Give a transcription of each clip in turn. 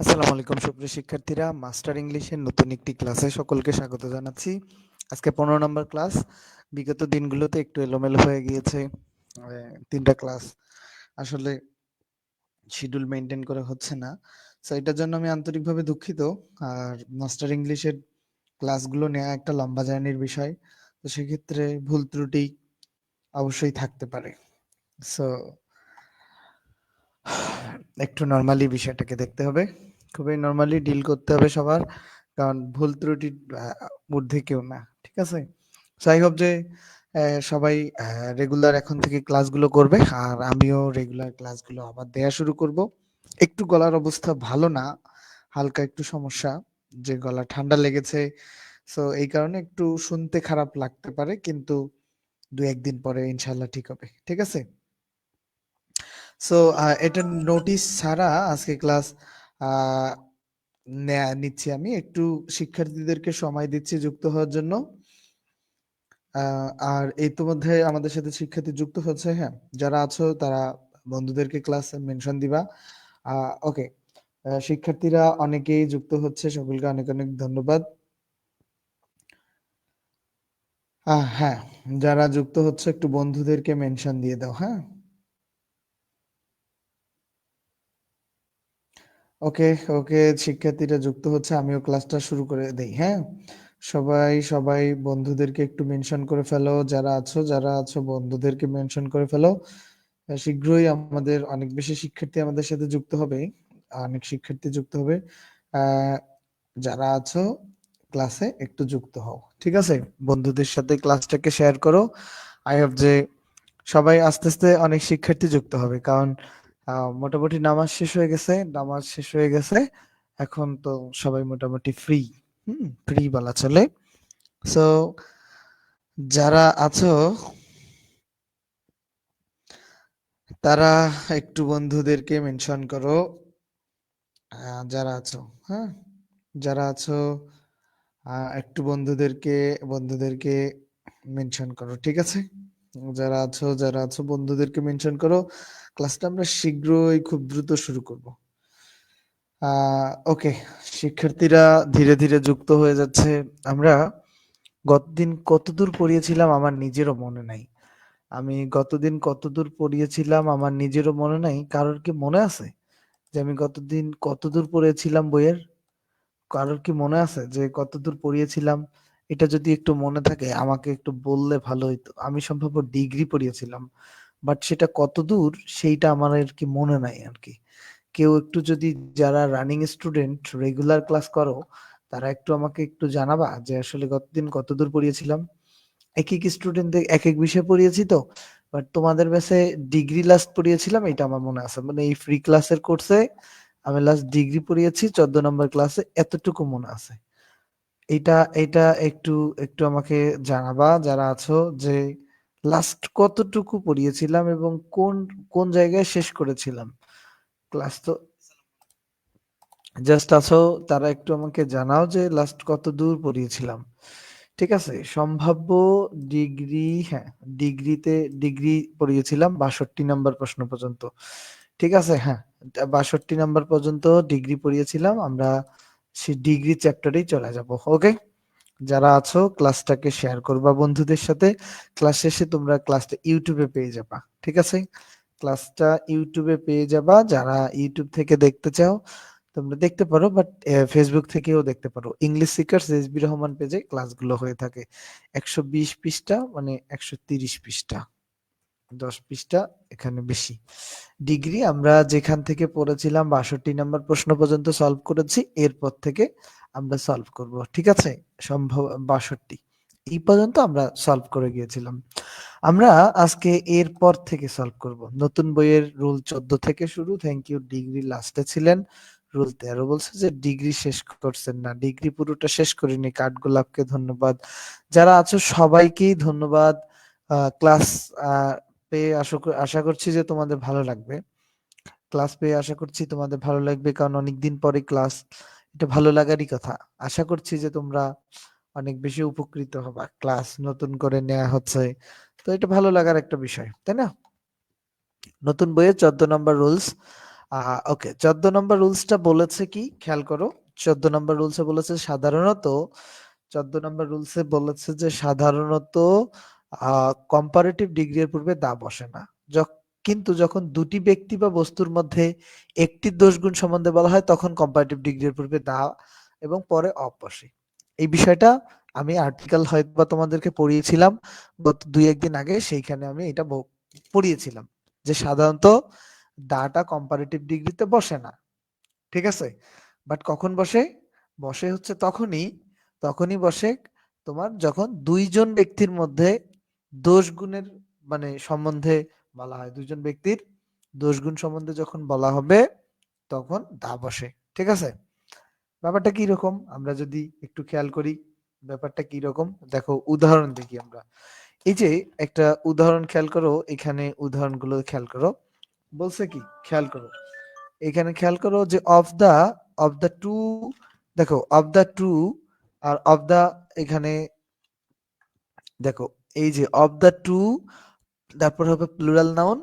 আসসালামু আলাইকুম, সুপ্রিয় শিক্ষার্থীরা। মাস্টার ইংলিশের নতুন একটি ক্লাসে সকলকে স্বাগত জানাচ্ছি। আজকে পনেরো নম্বর ক্লাস বিগত দিনগুলোতে একটু এলোমেলো হয়ে গিয়েছে তিনটা ক্লাস আসলে শিডিউল মেনটেন করে হচ্ছে না। সো এটার জন্য আমি আন্তরিকভাবে দুঃখিত। আর মাস্টার ইংলিশের ক্লাসগুলো নেওয়া একটা লম্বা জার্নির বিষয়। তো সেক্ষেত্রে ভুল ত্রুটি অবশ্যই থাকতে পারে। সো একটু নর্মালি বিষয়টাকে দেখতে হবে। খুবই নর্মালি ডিল করতে হবে সবার, কারণ ভুল ত্রুটির ঊর্ধ্বে কেউ না, ঠিক আছে? যাই হোক যে সবাই রেগুলার এখন থেকে ক্লাসগুলো করবে, আর আমিও রেগুলার ক্লাসগুলো আবার দেয়া শুরু করব। একটু গলার অবস্থা ভালো না, হালকা একটু সমস্যা, যে গলা ঠান্ডা লেগেছে সো এই কারণে একটু শুনতে খারাপ লাগতে পারে, কিন্তু দু একদিন পরে ইনশাল্লাহ ঠিক হবে, ঠিক আছে? সো এটা নোটিশ ছাড়া আজকে ক্লাস নিচ্ছি আমি। একটু শিক্ষার্থীদেরকে সময় দিচ্ছি যুক্ত হওয়ার জন্য। আর ইতিমধ্যে আমাদের সাথে শিক্ষার্থী যুক্ত হচ্ছে হ্যাঁ? যারা আছো, তারা বন্ধুদেরকে ক্লাস মেনশন দিবা। ওকে শিক্ষার্থীরা অনেকেই যুক্ত হচ্ছে। সকলকে অনেক অনেক ধন্যবাদ। হ্যাঁ যারা যুক্ত হচ্ছে, একটু বন্ধুদেরকে মেনশন দিয়ে দাও হ্যাঁ? ওকে ওকে, শিক্ষার্থীরা যুক্ত হচ্ছে, আমিও ক্লাসটা শুরু করে দেই হ্যাঁ? সবাই সবাই বন্ধুদেরকে একটু মেনশন করে ফেলো, যারা আছো যারা আছো, বন্ধুদেরকে মেনশন করে ফেলো। শীঘ্রই আমাদের অনেক বেশি শিক্ষার্থী আমাদের সাথে যুক্ত হবে, অনেক শিক্ষার্থী যুক্ত হবে। যারা আছো, ক্লাসে একটু যুক্ত হও, ঠিক আছে? বন্ধুদের সাথে ক্লাসটাকে শেয়ার করো। আই হোপ যে সবাই আস্তে আস্তে অনেক শিক্ষার্থী যুক্ত হবে, কারণ মোটামুটি নামাজ শেষ হয়ে গেছে, নামাজ শেষ হয়ে গেছে। এখন তো সবাই মোটামুটি ফ্রি হুম ফ্রি বলা চলে। সো যারা আছো, তারা একটু বন্ধুদেরকে মেনশন করো। যারা আছো হ্যাঁ যারা আছো একটু বন্ধুদেরকে বন্ধুদেরকে মেনশন করো, ঠিক আছে? যারা আছো যারা আছো, বন্ধুদেরকে মেনশন করো। ক্লাসটা আমরা শীঘ্রই খুব দ্রুত শুরু করব। ওকে শিক্ষার্থীরা ধীরে ধীরে যুক্ত হয়ে যাচ্ছে। আমরা গতদিন কতদূর পড়িয়েছিলাম আমার নিজেরও মনে নাই। আমি গতদিন কতদূর পড়িয়েছিলাম আমার নিজেরও মনে নাই। কারোর কি মনে আছে যে আমি গতদিন কতদূর পড়িয়েছিলাম বইয়ের? কারোর কি মনে আছে যে কতদূর পড়িয়েছিলাম? এটা যদি একটু মনে থাকে, আমাকে একটু বললে ভালো হইতো। আমি সম্ভব ডিগ্রি পড়িয়েছিলাম। বাট সেটা কত দূর সেইটা আমার আর কি মনে নাই আর কি। কেউ একটু যদি যারা রানিং স্টুডেন্ট রেগুলার ক্লাস করো, তারা একটু আমাকে একটু জানাবা যে আসলে গতদিন কত দূর পড়িয়েছিলাম? এক এক স্টুডেন্ট এক এক বিষয় পড়িয়েছি তো বাট তোমাদের ব্যাসে ডিগ্রি লাস্ট পড়িয়েছিলাম এটা আমার মনে আছে। মানে এই ফ্রি ক্লাসের কোর্সে আমি লাস্ট ডিগ্রি পড়িয়েছি, চোদ্দ নম্বর ক্লাসে এতটুকু মনে আছে। এটা এটা একটু একটু আমাকে জানাবা যারা আছো যে লাস্ট কতটুকু পড়িয়েছিলাম এবং কোন কোন জায়গায় শেষ করেছিলাম? ক্লাস তো জাস্ট আছো, তারা একটু আমাকে জানাও যে লাস্ট কত দূর পড়িয়েছিলাম। ঠিক আছে, সম্ভাব্য ডিগ্রি হ্যাঁ ডিগ্রিতে ডিগ্রি পড়িয়েছিলাম বাষট্টি নাম্বার প্রশ্ন পর্যন্ত। ঠিক আছে হ্যাঁ বাষট্টি নাম্বার পর্যন্ত ডিগ্রি পড়িয়েছিলাম, আমরা সেই ডিগ্রি চ্যাপ্টারেই চলে যাব ওকে যারা আছো ক্লাসটাকে শেয়ার করবা বন্ধুদের সাথে। ক্লাস শেষে তোমরা ক্লাসটা ইউটিউবে পেয়ে যাবা, ঠিক আছে? ক্লাসটা ইউটিউবে পেয়ে যাবা। যারা ইউটিউব থেকে দেখতে চাও, তোমরা দেখতে পারো বাট ফেসবুক থেকেও দেখতে পারো। ইংলিশ সিকার্স বি রহমান পেজে ক্লাসগুলো হয়ে থাকে। একশো বিশ পৃষ্ঠা মানে একশো তিরিশ পৃষ্ঠা। দশ পৃষ্ঠা, এখানে বেশি। ডিগ্রি আমরা যেখান থেকে পড়েছিলাম, বাষট্টি নাম্বার প্রশ্ন পর্যন্ত সলভ করেছি। এরপর থেকে আমরা সলভ করব, ঠিক আছে? সম্ভব, বাষট্টি। এই পর্যন্ত আমরা সলভ করে গিয়েছিলাম। আমরা আজকে এরপর থেকে সলভ করব। নতুন বইয়ের রুল চোদ্দ থেকে শুরু। থ্যাংক ইউ ডিগ্রি লাস্টে ছিলেন। রুল তেরো বলছে যে ডিগ্রি শেষ করছেন না। ডিগ্রি পুরোটা শেষ করিনি। কাঠ গোলাপকে ধন্যবাদ। যারা আছো, সবাইকেই ধন্যবাদ। ক্লাস পেয়ে আশা করছি যে তোমাদের ভালো লাগবে। ক্লাস পেয়ে আশা করছি তোমাদের ভালো লাগবে। কারণ অনেকদিন পরে ক্লাস এটা ভালো লাগারই কথা। আশা করছি যে তোমরা অনেক বেশি উপকৃত হবা। ক্লাস নতুন করে নেওয়া হচ্ছে, তো এটা ভালো লাগার একটা বিষয়, তাই না? নতুন বইয়ে চোদ্দ নম্বর রুলস ওকে, চোদ্দ নম্বর রুলসটা বলেছে কি? খেয়াল করো, চোদ্দ নম্বর রুলসে বলেছে সাধারণত, চোদ্দ নম্বর রুলসে বলেছে যে সাধারণত কম্পারেটিভ ডিগ্রির পূর্বে দা বসে না। কিন্তু যখন দুটি ব্যক্তি বা বস্তুর মধ্যে একটি দোষগুণ সম্বন্ধে বলা হয়, তখন কম্পারেটিভ ডিগ্রির পূর্বে দা এবং পরে অফ বসে। এই বিষয়টা আমি আর্টিকেল হয়তো বা তোমাদেরকে পড়িয়েছিলাম, গত দুই একদিন আগে সেইখানে আমি এটা পড়িয়েছিলাম যে সাধারণত দাটা কম্পারেটিভ ডিগ্রিতে বসে না, ঠিক আছে? বাট কখন বসে? বসে হচ্ছে তখনই তখনই বসে তোমার যখন দুইজন ব্যক্তির মধ্যে দোষ গুণের মানে সম্বন্ধে বলা হয়। দুইজন ব্যক্তির দোষ গুণ সম্বন্ধে যখন বলা হবে, তখন দা বসে। ঠিক আছে? ব্যাপারটা কি রকম? আমরা যদি একটু খেয়াল করি, ব্যাপারটা কি রকম? দেখো, উদাহরণ দেখি আমরা। এই যে একটা উদাহরণ খেয়াল করো, এখানে উদাহরণগুলো খেয়াল করো। বলছে কি? খেয়াল করো। এখানে খেয়াল করো যে of the of the two দেখো অফ দা টু আর অফ দা এখানে, দেখো, এই যে অফ দা টু তারপর হবে প্লুরাল নাউন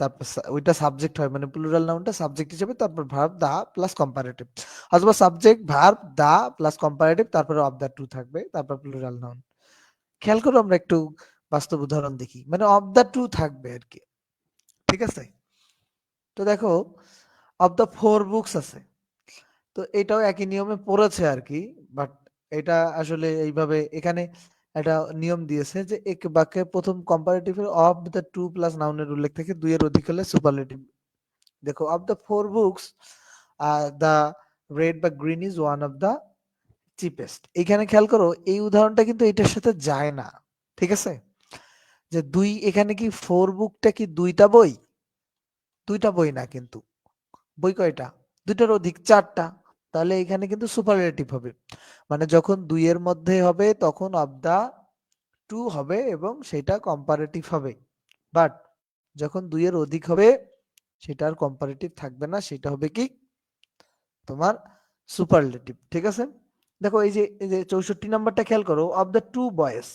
তারপর ওইটা সাবজেক্ট হয় মানে প্লুরাল নাউনটা সাবজেক্ট হিসেবে, তারপর ভার্ব দা প্লাস কম্পারেটিভ অথবা subject verb the plus comparative তারপরে অফ দা টু থাকবে, তারপর প্লুরাল নাউন খেয়াল করো আমরা একটু বাস্তব উদাহরণ দেখি মানে অফ দা টু থাকবে আর কি। ঠিক আছে? তো দেখো অফ দ্য ফোর বুকস আছে। তো এটাও একই নিয়মে পড়েছে আর কি বাট এটা আসলে এইভাবে, এখানে একটা নিয়ম দিয়েছে যে এক বাক্যে প্রথম comparative of the two plus নাউনের উল্লেখ থেকে দুইয়ের অধিক হলে সুপারলেটিভ দেখো of the four books the red বা green is one of the cheapest এখানে খেয়াল করো, এই উদাহরণটা কিন্তু এটার সাথে যায় না, ঠিক আছে? যে দুই, এখানে কি ফোর বুকটা কি দুইটা বই? দুইটা বই না কিন্তু। বই কয়টা? দুইটার অধিক, চারটা। তাহলে এখানে কিন্তু সুপারলেটিভ হবে। মানে যখন দুইয়ের মধ্যে হবে, তখন অফ দা টু হবে এবং সেটা কম্পারেটিভ হবে। বাট যখন দুইয়ের অধিক হবে, সেটা আর কম্পারেটিভ থাকবে না, সেটা হবে কি? তোমার সুপারলেটিভ ঠিক আছে? দেখো এই যে এই যে চৌষট্টি নাম্বারটা খেয়াল করো অফ দ্য টু বয়েস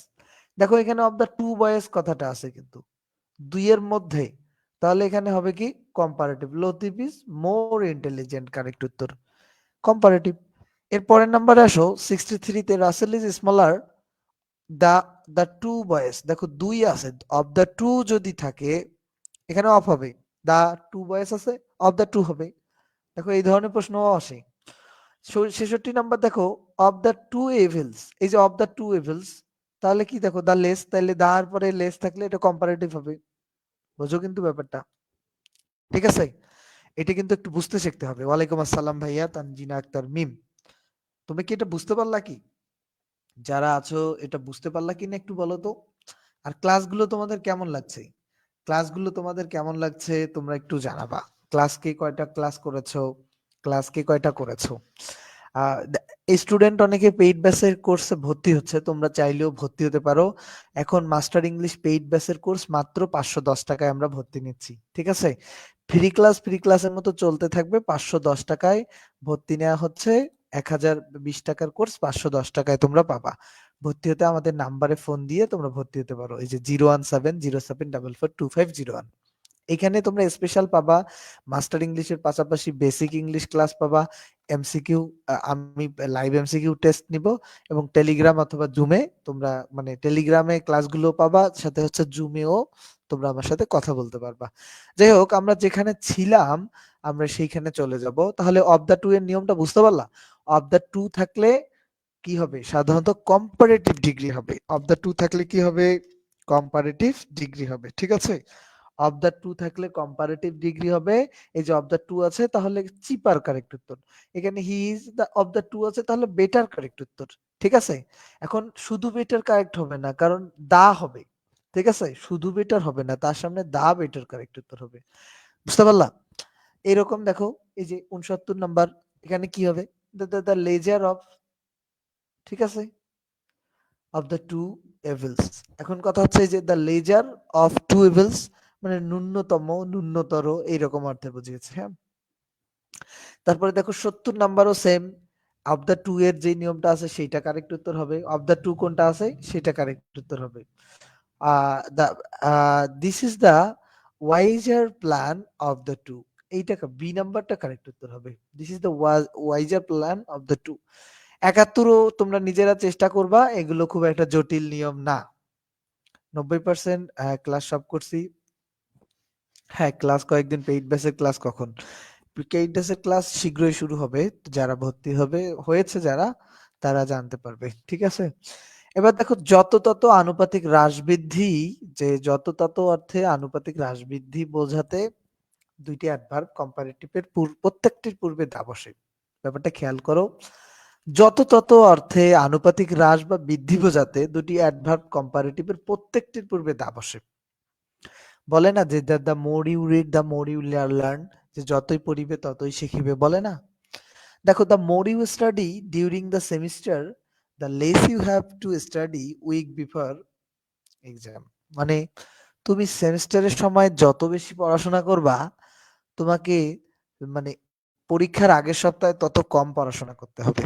দেখো এখানে অফ দ্য টু বয়েস কথাটা আছে কিন্তু। দুইয়ের মধ্যে, তাহলে এখানে হবে কি? Comparative Latif is more intelligent correct উত্তর। কম্পারেটিভ এর পরের নাম্বারে আসো সিক্সটি থ্রিতে Russell is smaller the the two boys দেখো দুই আছে অফ দ্য টু যদি থাকে, এখানে অফ হবে। দা টু বয়েস আছে অফ দ্য টু হবে। দেখো এই ধরনের প্রশ্ন আসে। ছেষট্টি নাম্বার দেখো অফ দ্য টু এভিলস এই যে অফ দ্য টু এভেলস তাহলে কি দেখো দা লেস তাহলে দার পরে লেস থাকলে এটা কম্পারেটিভ হবে। বোঝো কিন্তু ব্যাপারটা। ঠিক আছে? এটা কিন্তু একটু বুঝতে শিখতে হবে। ওয়ালাইকুম আসসালাম ভাইয়া, তানজিনা আক্তার মিম। তুমি কি এটা বুঝতে পারলা কি? যারা আছো, এটা বুঝতে পারলা কি না একটু বলো তো? আর ক্লাসগুলো তোমাদের কেমন লাগছে? ক্লাসগুলো তোমাদের কেমন লাগছে, তোমরা একটু জানাবা। ক্লাস কে কয়টা ক্লাস করেছ? ক্লাস কে কয়টা করেছ? স্টুডেন্ট অনেকে পেইড ব্যাসের কোর্সে ভর্তি হচ্ছে, তোমরা চাইলেও ভর্তি হতে পারো। এখন মাস্টার ইংলিশ পেইড ব্যাসের কোর্স মাত্র পাঁচশো দশ টাকায় আমরা ভর্তি নিচ্ছি, ঠিক আছে? ফ্রি ক্লাস ফ্রি ক্লাসের মতো চলতে থাকবে। পাঁচশো দশ টাকায় ভর্তি নেওয়া হচ্ছে। এক হাজার বিশ টাকার কোর্স পাঁচশো দশ টাকায় তোমরা পাবা। ভর্তি হতে আমাদের নাম্বারে ফোন দিয়ে তোমরা ভর্তি হতে পারো। এই যে zero one seven zero seven double four two five zero one এখানে তোমরা স্পেশাল পাবা মাস্টার ইংলিশের পাশাপাশি বেসিক ইংলিশ ক্লাস পাবা এমসিকিউ আমি লাইভ এমসিকিউ টেস্ট নিব এবং টেলিগ্রাম অথবা জুমে তোমরা মানে টেলিগ্রামে ক্লাসগুলো পাবা, সাথে হচ্ছে জুমেও তোমরা আমার সাথে কথা বলতে পারবা। যাই হোক, আমরা যেখানে ছিলাম, আমরা সেইখানে চলে যাব। তাহলে অফ দ্য টু এর নিয়মটা বুঝতে পারলা? অফ দ্য টু থাকলে কি হবে? সাধারণত কম্পারেটিভ ডিগ্রি হবে। অফ দ্য টু থাকলে কি হবে? কম্পারেটিভ ডিগ্রি হবে। ঠিক আছে? অফ দ্য টু থাকলে কম্পারেটিভ ডিগ্রি হবে। এই যে অফ দ্য টু আছে, তাহলে চিপার কারেক্ট উত্তর। এখানে he is the of the two আছে, তাহলে বেটার কারেক্ট উত্তর। ঠিক আছে? এখন শুধু বেটার কারেক্ট হবে না, কারণ দা হবে। ঠিক আছে? শুধু বেটার হবে না, তার সামনে দা বেটার কারেক্ট উত্তর হবে। বুঝতে পারলা? এরকম দেখো, এই যে উনসত্তর নাম্বার এখানে কি হবে? দ্য লেজার অফ ঠিক আছে? অফ দ্য টু এভিলস এখন কথা হচ্ছে যে the lesser of two evils মানে ন্যূনতম, ন্যূনতর এইরকম অর্থে বুঝিয়েছে হ্যাঁ? তারপরে দেখো সত্তর নাম্বারও সেম অফ দ্য টু এর যে নিয়মটা আছে সেইটা কারেক্ট উত্তর হবে অফ দ্য টু কোনটা আছে সেটা কারেক্ট উত্তর হবে। This is the wiser plan of the two এইটা বি নাম্বারটা কারেক্ট উত্তর হবে। This is the wiser plan of the two একাত্তরও তোমরা নিজেরা চেষ্টা করবা, এগুলো খুব একটা জটিল নিয়ম না। নব্বই পার্সেন্ট ক্লাস সব করছি। হ্যাঁ ক্লাস কয়েকদিন পেইড বেসের ক্লাস কখন? পেইড বেসের ক্লাস শীঘ্রই শুরু হবে, যারা ভর্তি হবে, হয়েছে যারা, তারা জানতে পারবে, ঠিক আছে? এবার দেখো, যত তত আনুপাতিক হ্রাস বৃদ্ধি, যে যত তত অর্থে আনুপাতিক হ্রাস বৃদ্ধি বোঝাতে দুইটি অ্যাডভার্ব কম্পারেটিভের প্রত্যেকটির পূর্বে দা বসে ব্যাপারটা খেয়াল করো, যত তত অর্থে আনুপাতিক হ্রাস বা বৃদ্ধি বোঝাতে দুটি অ্যাডভার্ব কম্পারেটিভের প্রত্যেকটির পূর্বে দা বসে বলে না যে the more you read the more you learn যে, যতই পড়িবে, ততই শিখিবে, বলে না? দেখো the more you study during the semester the less you have to study week before exam মানে তুমি সেমিস্টারের সময় যত বেশি পড়াশোনা করবা, তোমাকে মানে পরীক্ষার আগের সপ্তাহে তত কম পড়াশোনা করতে হবে।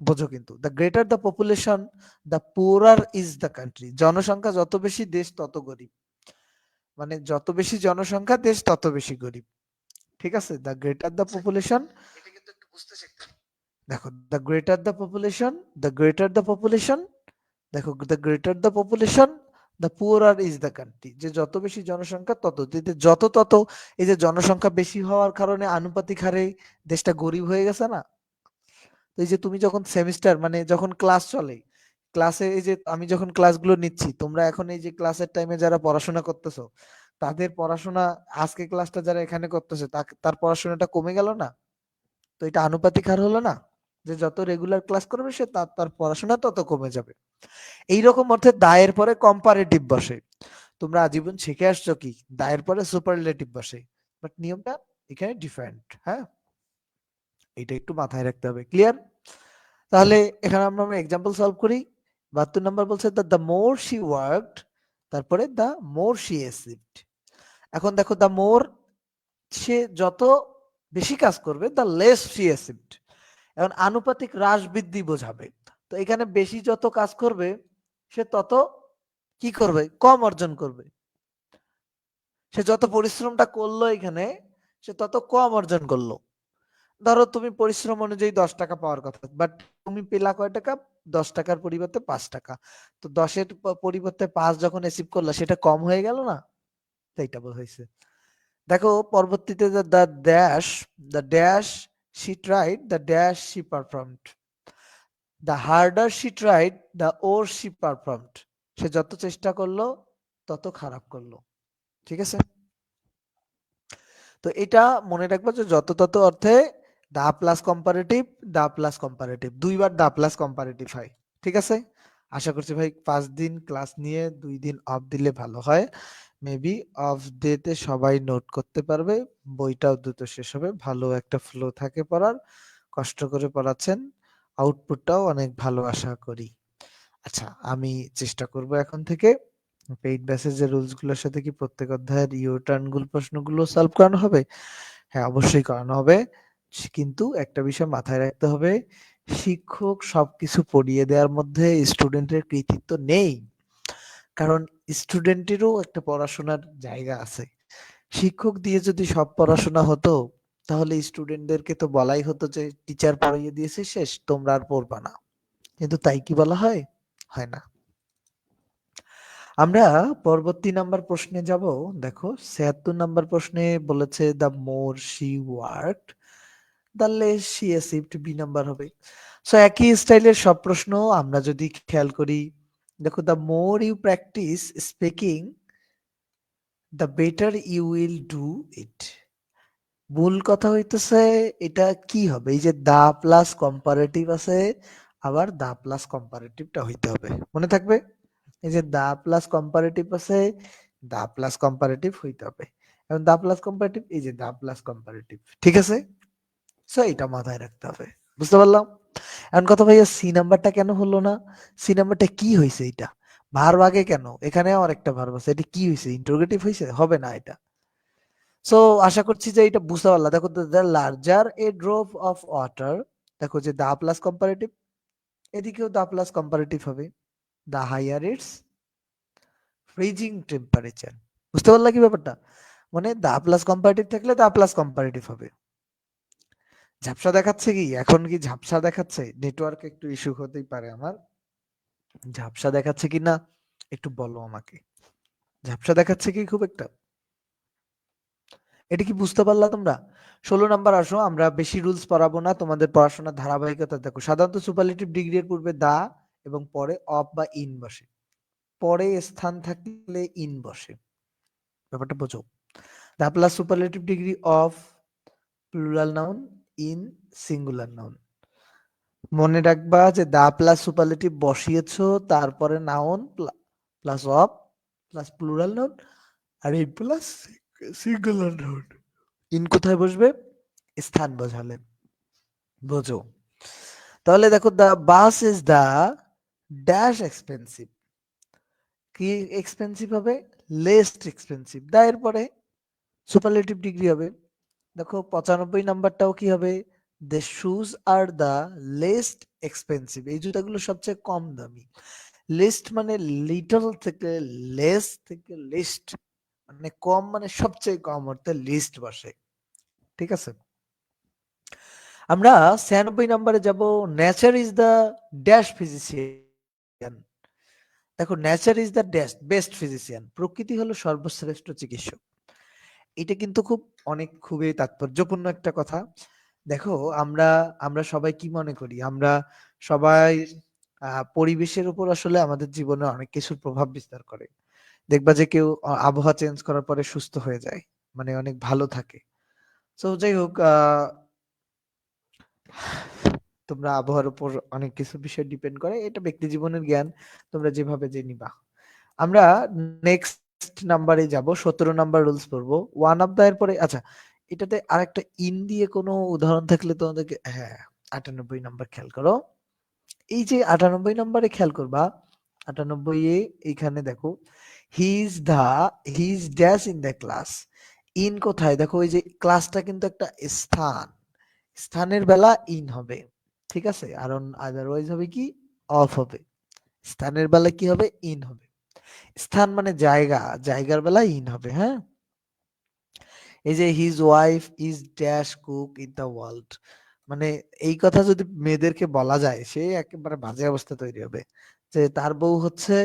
বোঝো কিন্তু। The greater the population the poorer is the country জনসংখ্যা যত বেশি, দেশ তত গরিব। মানে যত বেশি জনসংখ্যা দেশ তত বেশি গরিব। ঠিক আছে? দ্য গ্রেটার দ্য পপুলেশন দেখো the greater the population the greater the population দেখো the greater the population the poor is the country যে যত বেশি জনসংখ্যা তত যত তত এই যে জনসংখ্যা বেশি হওয়ার কারণে আনুপাতিক হারে দেশটা গরিব হয়ে গেছে না? এই যে তুমি যখন সেমিস্টার মানে যখন ক্লাস চলে ক্লাসে এই যে আমি যখন ক্লাসগুলো নিচ্ছি, তোমরা এখন এই যে ক্লাসের টাইমে যারা পড়াশোনা করতেছো, তাদের পড়াশোনা আজকে ক্লাসটা যারা এখানে করতেছে তার পড়াশোনাটা কমে গেল না? তো এটা আনুপাতিক হার হলো না? যে যত রেগুলার ক্লাস করবে সে তার তার পড়াশোনা তত কমে যাবে। এই রকম অর্থে দায়ের পরে কম্পারেটিভ বসে। তোমরা আজীবন শিখে আসছো কি? দায়ের পরে সুপারলেটিভ বসে। বাট নিয়মটা এখানে ডিফারেন্ট হ্যাঁ? এটা একটু মাথায় রাখতে হবে ক্লিয়ার তাহলে এখানে আমরা আমরা এক্সাম্পল সলভ করি। বাহাত্তর নাম্বার বলছে দ্য মোর শি ওয়ার্কড তারপরে দ্য মোর শি এসিভড এখন দেখো দ্য মোর সে যত বেশি কাজ করবে দ্য লেস শি এসিভড এখন আনুপাতিক হ্রাস বৃদ্ধি বোঝাবে। তো এখানে বেশি যত কাজ করবে, সে তত কি করবে? কম অর্জন করবে। সে যত পরিশ্রমটা করল এখানে, সে তত কম অর্জন করল। ধরো, তুমি পরিশ্রম অনুযায়ী দশ টাকা পাওয়ার কথা বাট তুমি পেলা কয় টাকা? দশ টাকার পরিবর্তে পাঁচ টাকা। তো দশের পরিবর্তে পাঁচ যখন রিসিভ করল, সেটা কম হয়ে গেল না? এইটা হয়েছে। দেখো, পরবর্তীতে the dash the dash she tried the dash she performed the harder she tried the more she performed সে যত চেষ্টা করল, তত খারাপ করল। ঠিক আছে? তো এটা মনে রাখব যে যত তত অর্থে the plus comparative, the plus comparative. দুইবার দা প্লাস কম্পারেটিভ হয়, ঠিক আছে? আশা করছি ভাই পাঁচ দিন ক্লাস নিয়ে দুই দিন অফ দিলে ভালো হয়। মেবি অফ ডেতে সবাই নোট করতে পারবে, বইটাও দ্রুত শেষ হবে, ভালো একটা ফ্লো থাকে পড়ার, কষ্ট করে পড়াচ্ছেন আউটপুটটাও অনেক ভালো আশা করি। আচ্ছা আমি চেষ্টা করব এখন থেকে পেইড ব্যাসেজের রুলসগুলোর সাথে কি প্রত্যেক অধ্যায়ের ইউ টার্নগুলো প্রশ্নগুলো সলভ করানো হবে? হ্যাঁ অবশ্যই করানো হবে। কিন্তু একটা বিষয় মাথায় রাখতে হবে, শিক্ষক সবকিছু পড়িয়ে দেওয়ার মধ্যে স্টুডেন্টের কৃতিত্ব নেই। কারণ স্টুডেন্টেরও একটা পড়াশোনার জায়গা আছে। শিক্ষক দিয়ে যদি সব পড়াশোনা হতো, তাহলে স্টুডেন্টদেরকে তো বলাই হতো যে, টিচার পড়িয়ে দিয়েছে শেষ, তোমরা আর পড়বা না। কিন্তু তাই কি বলা হয়? হয় না। আমরা পরবর্তী নাম্বার প্রশ্নে যাব। দেখো, ছিয়াত্তর নাম্বার প্রশ্নে বলেছে the more she work less she B number হবে। সো একই স্টাইলের সব প্রশ্ন আমরা যদি খেয়াল করি, দেখো the more you practice speaking the better you will do it মূল কথা হইতেছে, এটা কি হবে? এই যে দা প্লাস কম্পারেটিভ আছে, আবার দা প্লাস কম্পারেটিভটা হইতে হবে। মনে থাকবে? এই যে দা প্লাস কম্পারেটিভ আছে, দা প্লাস কম্পারেটিভ হইতে হবে। এবং দা প্লাস কম্পারেটিভ এই যে দা প্লাস কম্পারেটিভ ঠিক আছে? সো এটা মাথায় রাখতে হবে। বুঝতে পারলাম? এখন কথা ভাইয়া সি নাম্বারটা কেন হলো না? সি নাম্বারটা কি হয়েছে এটা? ভার আগে কেন? এখানে আর একটা ভার আছে। এটা কি হয়েছে? ইন্টারোগেটিভ হয়েছে? হবে না এটা। সো আশা করছি যে এটা বুঝতে পারলাম দেখো the larger a drop of water দেখো যে দা প্লাস কম্পারেটিভ এদিকেও দা প্লাস কম্পারেটিভ হবে। The higher its freezing temperature বুঝতে পারলা কি ব্যাপারটা? মানে দা প্লাস কম্পারেটিভ থাকলে দা প্লাস কম্পারেটিভ হবে। ঝাপসা দেখাচ্ছে কি? এখন কি ঝাপসা দেখাচ্ছে? নেটওয়ার্ক একটু ইস্যু হতেই পারে আমার। ঝাপসা দেখাচ্ছে কি না? একটু বলো আমাকে। ঝাপসা দেখাচ্ছে কি খুব একটা? এটা কি বুঝতে পারলা তোমরা? ষোলো নাম্বার আসো, আমরা বেশি রুলস পড়াবো না, তোমাদের পড়াশোনার ধারাবাহিকতা দেখো। সাধারণত সুপারলেটিভ ডিগ্রি এর পূর্বে দা এবং পরে অফ বা ইন বসে। পরে স্থান থাকলে ইন বসে। ব্যাপারটা বোঝো। The plus superlative degree of plural noun in singular noun মনে রাখবা যে দা প্লাস সুপারলেটিভ বসিয়েছো, তারপরে noun plus of plus plural noun আর এই প্লাস সিঙ্গুলার নাউন ইন কোথায় বসবে? স্থান বোঝালে। বোঝো। তাহলে দেখো the, bus is the dash expensive কি এক্সপেন্সিভ হবে? লেস্ট এক্সপেন্সিভ দা এর পরে সুপারলেটিভ ডিগ্রি হবে। দেখো পঁচানব্বই নাম্বারটাও কি হবে? The shoes are the least expensive এই জুতাগুলো সবচেয়ে কম দামি। লিস্ট মানে লিটল থেকে লেস থেকে লিস্ট মানে কম মানে সবচেয়ে কম অর্থে লিস্ট বসে। ঠিক আছে? আমরা ছিয়ানব্বই নম্বরে যাব। Nature is the dash physician দেখো nature is the dash best physician প্রকৃতি হলো সর্বশ্রেষ্ঠ চিকিৎসক। এটা কিন্তু খুব অনেক খুবই তাৎপর্যপূর্ণ একটা কথা। দেখো, আমরা আমরা সবাই কি মনে করি? আমরা সবাই পরিবেশের উপর আসলে আমাদের জীবনে অনেক কিছুর প্রভাব বিস্তার করে। দেখবা যে কেউ আবহাওয়া চেঞ্জ করার পরে সুস্থ হয়ে যায় মানে অনেক ভালো থাকে। তো যাই হোক তোমরা আবহাওয়ার উপর অনেক কিছু বিষয় ডিপেন্ড করে। এটা ব্যক্তি জীবনের জ্ঞান, তোমরা যেভাবে যে নিবা। আমরা নেক্সট নাম্বারে যাব, সতেরো নাম্বার রুলস পড়ব। ওয়ান অফ দা আচ্ছা এটাতে ইন দিয়ে কোনো উদাহরণ থাকলে তোমাদেরকে হ্যাঁ আটানব্বই নাম্বার খেয়াল করো। এই যে আটানব্বই নাম্বারে খেয়াল করবা আটানব্বই এ দেখো his the his dash in the class in কোথায়? দেখো ওই যে ক্লাসটা কিন্তু একটা স্থান। স্থানের বেলা ইন হবে, ঠিক আছে? আর আদারওয়াইজ হবে কি? অফ হবে। স্থানের বেলা কি হবে? ইন হবে। স্থান মানে জায়গা, জায়গার বেলা ইন হবে হ্যাঁ? এই যে his wife is dash cook in the world মানে এই কথা যদি মেয়েদেরকে বলা যায়, সে একেবারে বাজে অবস্থা তৈরি হবে, যে তার বউ হচ্ছে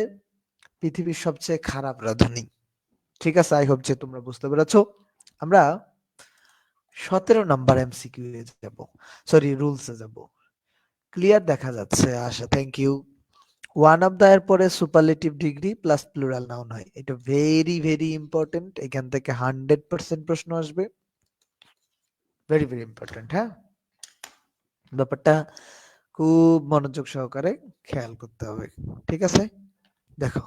পৃথিবীর সবচেয়ে খারাপ রাধুনী। ঠিক আছে? আই হোপ যে তোমরা বুঝতে পেরেছ। আমরা সতেরো নাম্বার এমসিকিউ এ যাব সরি রুলস এ যাব। ক্লিয়ার দেখা যাচ্ছে, আশা thank you one of the এর পরে superlative degree plus plural noun হয়। এটা ভেরি ভেরি ইম্পর্টেন্ট এখান থেকে হান্ড্রেড পার্সেন্ট প্রশ্ন আসবে। ভেরি ভেরি ইম্পর্টেন্ট হ্যাঁ? ব্যাপারটা খুব মনোযোগ সহকারে খেয়াল করতে হবে। ঠিক আছে? দেখো,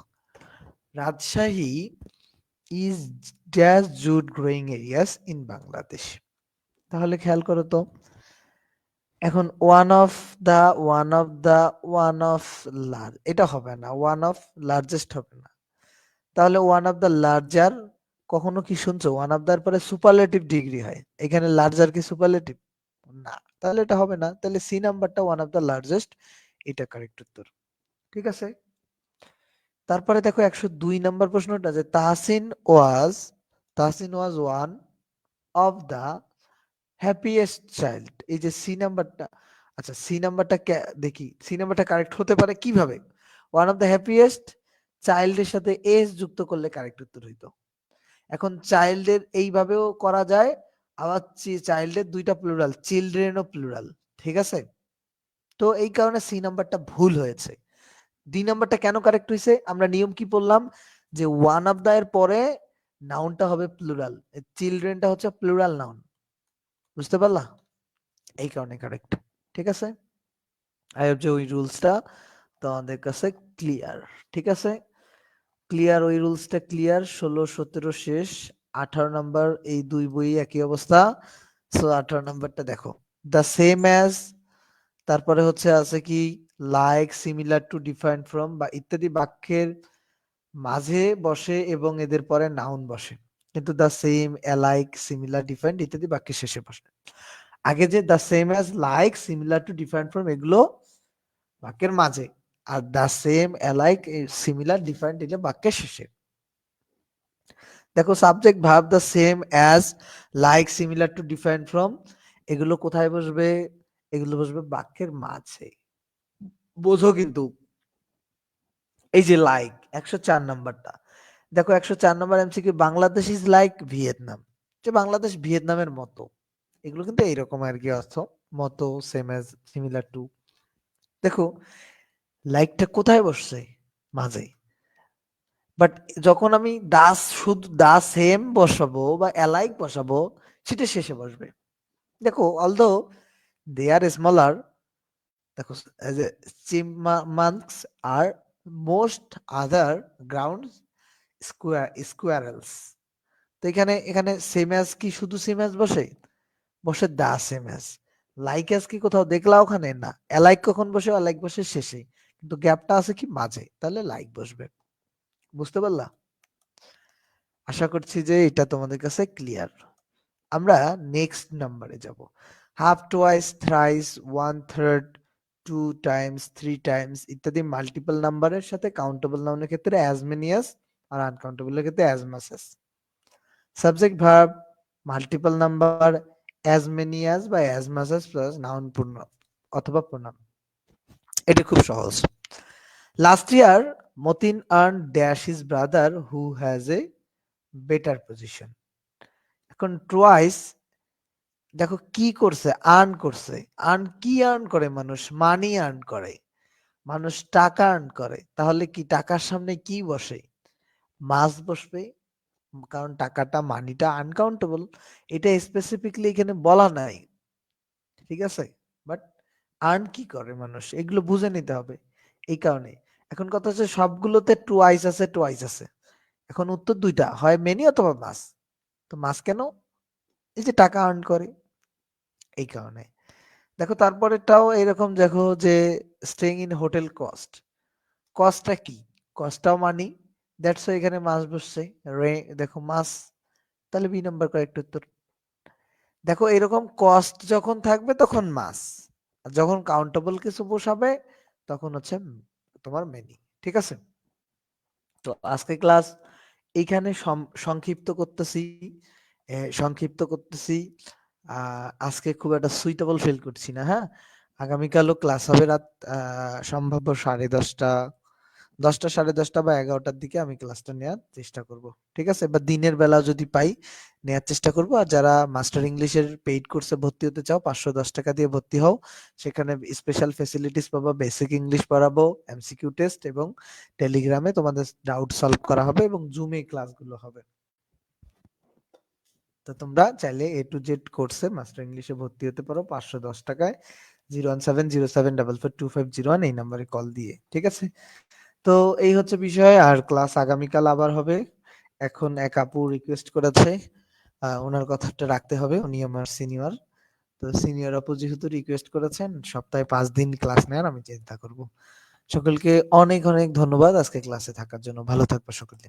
Rajshahi is dash jute growing areas in Bangladesh তাহলে খেয়াল করো তো। এখন one of the one of the one of large এটা হবে না ওয়ান অফ লার্জেস্ট হবে না। তাহলে ওয়ান অফ দা লার্জার কখনো কি শুনছো? ওয়ান অফ দার পরে সুপারলেটিভ ডিগ্রি হয়। এখানে লার্জার কি সুপারলেটিভ না। তাহলে এটা হবে না। তাহলে সি নাম্বারটা ওয়ান অফ দা লার্জেস্ট এটা কারেক্ট উত্তর। ঠিক আছে? তারপরে দেখো একশো দুই নাম্বার প্রশ্নটা যে Tahsin was Tahsin was one of the happiest child এই যে সি নাম্বারটা আচ্ছা সি নাম্বারটা দেখি সি নাম্বারটা কারেক্ট হতে পারে কীভাবে? ওয়ান অফ দ্য হ্যাপিয়েস্ট চাইল্ডের সাথে এস যুক্ত করলে কারেক্ট উত্তর হইতো। এখন চাইল্ডের এইভাবেও করা যায়, আবার চাইল্ডের দুইটা প্লুরাল চিলড্রেনও প্লুরাল ঠিক আছে? তো এই কারণে সি নাম্বারটা ভুল হয়েছে। ডি নাম্বারটা কেন কারেক্ট হয়েছে আমরা নিয়ম কি বললাম? যে ওয়ান অফ দা এর পরে নাউনটা হবে প্লুরাল চিলড্রেনটা হচ্ছে প্লুরাল নাউন বুঝতে পারলা? এই কারণে কারেক্ট ঠিক আছে? আই হোপ যে ওই রুলসটা তোমাদের কাছে ক্লিয়ার ঠিক আছে? ক্লিয়ার ওই রুলসটা ক্লিয়ার ষোলো, সতেরো, শেষ, আঠারো নাম্বার এই দুই বই একই অবস্থা। সো আঠারো নাম্বারটা দেখো দ্য সেম অ্যাজ তারপরে হচ্ছে আছে কি like similar to different from বা ইত্যাদি বাক্যের মাঝে বসে এবং এদের পরে নাউন বসে। কিন্তু the same alike similar different ইত্যাদি বাক্যের শেষে বসে আগে যে the same as like similar to different from এগুলো বাক্যের মাঝে আর the same alike similar different এটা বাক্যের শেষে। দেখো subject verb the same as like similar to different from এগুলো কোথায় বসবে? এগুলো বসবে বাক্যের মাঝে। বোঝো কিন্তু। এই যে লাইক একশো চার নাম্বারটা। দেখো একশো চার নম্বর MCQ Bangladesh is like Vietnam. যে বাংলাদেশ ভিয়েতনামের মতো। এগুলো কিন্তু এইরকম আর কি অর্থ। মতো সেম অ্যাজ সিমিলার টু দেখো লাইকটা কোথায় বসছে? মাঝে। বাট যখন আমি দাস শুধু দা সেম বসাবো বা অ্যালাইক বসাবো, সেটা শেষে বসবে। দেখো অলদো দে আর স্মলার দেখো chipmunks are most other ground square squirrels তো এখানে এখানে সেম অ্যাজ কি? শুধু সেম অ্যাজ বসে? বসে the same as like as কি কোথাও দেখলা ওখানে? না। অ্যালাইক কখন বসে? অ্যালাইক বসে শেষে। কিন্তু গ্যাপটা আছে কি? মাঝে। তাহলে লাইক বসবে। বুঝতে পারলা? আশা করছি যে এটা তোমাদের কাছে ক্লিয়ার আমরা নেক্সট নাম্বারে যাব। Half twice thrice one third two times three times ইত্যাদি মাল্টিপল নাম্বারের সাথে কাউন্টেবল নাউনের ক্ষেত্রে অ্যাজ মেনি অ্যাজ আর আনকাউন্টেবলের ক্ষেত্রে as much as subject verb multiple number as many as বা as much as plus noun পূর্ণ অথবা প্রণাম এটা খুব সহজ। Last year Matin earn dash his brother who has a better position এখন ট্রোয়াইস দেখো কি করছে? আর্ন করছে। আর্ন কি আর্ন করে? মানুষ মানি আর্ন করে। মানুষ টাকা আর্ন করে। তাহলে কি টাকার সামনে কি বসে? মাস বসবে, কারণ টাকাটা মানিটা আনকাউন্টেবল এটা স্পেসিফিকলি এখানে বলা নাই, ঠিক আছে? বাট আর্ন কি করে মানুষ? এগুলো বুঝে নিতে হবে, এই কারণে। এখন কথা হচ্ছে সবগুলোতে টুয়াইস আছে টুয়াইস আছে। এখন উত্তর দুইটা, হয় মেনি অথবা মাস তো মাস কেন? এই যে টাকা আর্ন করে, এই কারণে। দেখো তারপরেটাও এরকম দেখো যে স্টেইং ইন হোটেল কস্ট কস্টটা কি? কস্টটাও মানি দ্যাটস এখানে মাস বসছে। রে দেখো মাস তাহলে বি নাম্বার করেক্ট উত্তর। দেখো এরকম কস্ট যখন থাকবে তখন মাস আর যখন কাউন্টেবল কিছু বসাবে, তখন হচ্ছে তোমার মেনি ঠিক আছে? তো আজকে ক্লাস এইখানে সংক্ষিপ্ত করতেছি। সংক্ষিপ্ত করতেছি। আজকে খুব একটা সুইটেবল ফিল করছি না হ্যাঁ? আগামীকালও ক্লাস হবে রাত সম্ভাব্য সাড়ে দশটা। দশটা, সাড়ে দশটা বা এগারোটার দিকে আমি ক্লাসটা নেওয়ার চেষ্টা করব, ঠিক আছে? বা দিনের বেলা যদি পাই নেওয়ার চেষ্টা করব। আর যারা মাস্টার ইংলিশের পেইড কোর্সে ভর্তি হতে চাও, পাঁচশো দশ টাকা দিয়ে ভর্তি হও। সেখানে স্পেশাল ফেসিলিটিস পাবা বেসিক ইংলিশ পড়াবো এমসিকিউ টেস্ট এবং টেলিগ্রামে তোমাদের ডাউট সলভ করা হবে এবং জুমে ক্লাসগুলো হবে। তো তোমরা চাইলে এ টু জেড কোর্সে মাস্টার ইংলিশে ভর্তি হতে পারো, পাঁচশো দশ টাকায়। Zero one seven zero seven double four two five zero one এই নাম্বারে কল দিয়ে, ঠিক আছে? তো এই হচ্ছে বিষয়। আর ক্লাস আগামীকাল আবার হবে। এখন এক আপু রিকোয়েস্ট করেছে ওনার কথাটা রাখতে হবে। উনি আমার সিনিয়র তো সিনিয়র আপু যেহেতু রিকোয়েস্ট করেছেন, সপ্তাহে পাঁচ দিন ক্লাস নেওয়ার, আমি চিন্তা করব। সকলকে অনেক অনেক ধন্যবাদ আজকে ক্লাসে থাকার জন্য। ভালো থাকব সকলে।